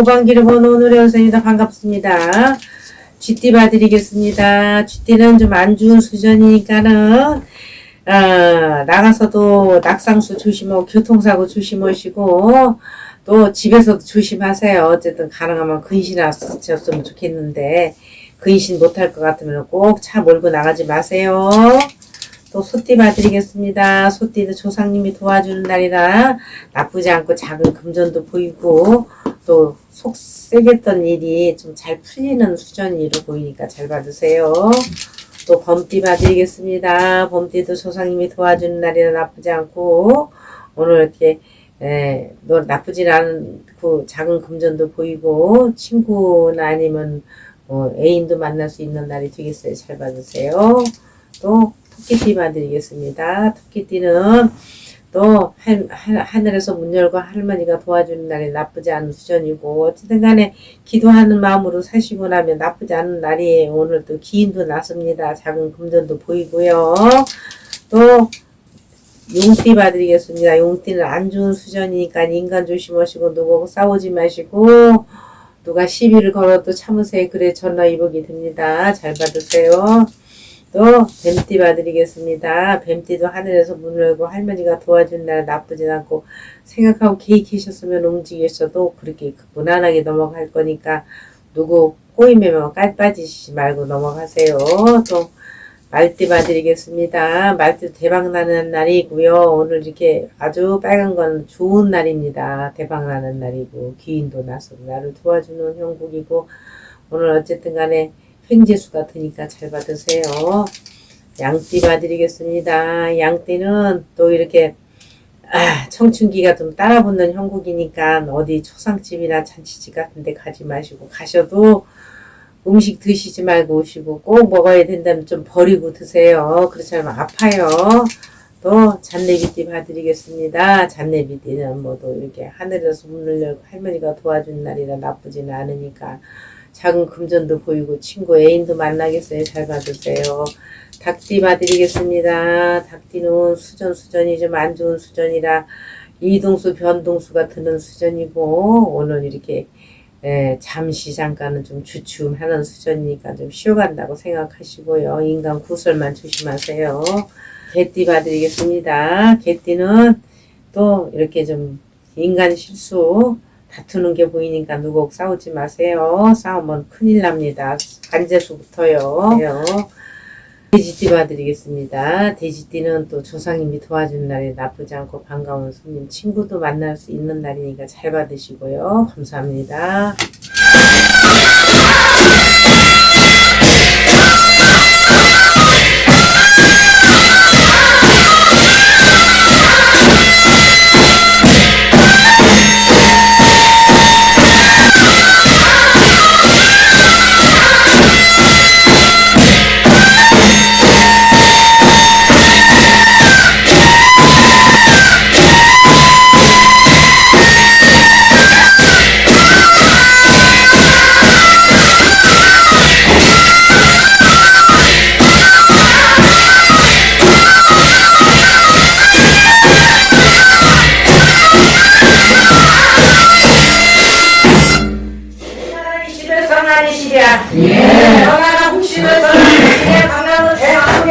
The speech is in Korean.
오방기를 본 오늘의 원생이다 반갑습니다. 쥐띠 봐드리겠습니다. 쥐띠는 좀 안 좋은 수전이니까는 어, 나가서도 낙상수 조심하고 교통사고 조심하시고 또 집에서도 조심하세요. 어쨌든 가능하면 근신하셨으면 좋겠는데 근신 못할 것 같으면 꼭 차 몰고 나가지 마세요. 또 소띠 봐드리겠습니다. 소띠도 조상님이 도와주는 날이라 나쁘지 않고 작은 금전도 보이고 또 속 세겠던 일이 좀 잘 풀리는 수전이로 보이니까 잘 받으세요. 또 범띠 봐드리겠습니다. 범띠도 조상님이 도와주는 날이라 나쁘지 않고 오늘 이렇게 에, 너 나쁘진 않고 작은 금전도 보이고 친구나 아니면 어, 애인도 만날 수 있는 날이 되겠어요. 잘 받으세요. 또 토끼띠 봐드리겠습니다. 토끼띠는 또 하늘에서 문 열고 할머니가 도와주는 날이 나쁘지 않은 수전이고 어쨌든 간에 기도하는 마음으로 사시고 나면 나쁘지 않은 날이에요. 오늘 또 기인도 났습니다. 작은 금전도 보이고요. 또 용띠 봐드리겠습니다. 용띠는 안 좋은 수전이니까 인간 조심하시고 누구하고 싸우지 마시고 누가 시비를 걸어도 참으세요. 그래 전화 이복이 됩니다. 잘 받으세요. 또 뱀띠 봐드리겠습니다. 뱀띠도 하늘에서 문을 열고 할머니가 도와준 날 나쁘진 않고 생각하고 계획하셨으면 움직이셔도 그렇게 무난하게 넘어갈 거니까 누구 꼬임에만 깔 빠지시지 말고 넘어가세요. 또 말띠 봐드리겠습니다. 말띠도 대박나는 날이고요. 오늘 이렇게 아주 빨간 건 좋은 날입니다. 대박나는 날이고 귀인도 나서 나를 도와주는 형국이고 오늘 어쨌든 간에 횡재수 같으니까 잘 받으세요. 양띠 봐드리겠습니다. 양띠는 또 이렇게 아, 청춘기가 좀 따라붙는 형국이니까 어디 초상집이나 잔치집 같은 데 가지 마시고 가셔도 음식 드시지 말고 오시고 꼭 먹어야 된다면 좀 버리고 드세요. 그렇지 않으면 아파요. 또 잔내비띠 봐드리겠습니다. 잔내비띠는 뭐또 이렇게 하늘에서 문을 열고 할머니가 도와준 날이라 나쁘지는 않으니까 작은 금전도 보이고 친구 애인도 만나겠어요. 잘 받으세요. 닭띠 봐드리겠습니다. 닭띠는 수전 수전이 좀 안 좋은 수전이라 이동수 변동수가 드는 수전이고 오늘 이렇게 에, 잠시 잠깐은 좀 주춤하는 수전이니까 좀 쉬어간다고 생각하시고요. 인간 구설만 조심하세요. 개띠 봐드리겠습니다. 개띠는 또 이렇게 좀 인간 실수 다투는 게 보이니까 누구 싸우지 마세요. 싸우면 큰일 납니다. 간제수부터요. 돼지띠 봐드리겠습니다. 돼지띠는 또 조상님이 도와준 날에 나쁘지 않고 반가운 손님, 친구도 만날 수 있는 날이니까 잘 받으시고요. 감사합니다. 집이야. 예. 영화가 혹시면서 하나님 집에 강남은 대왕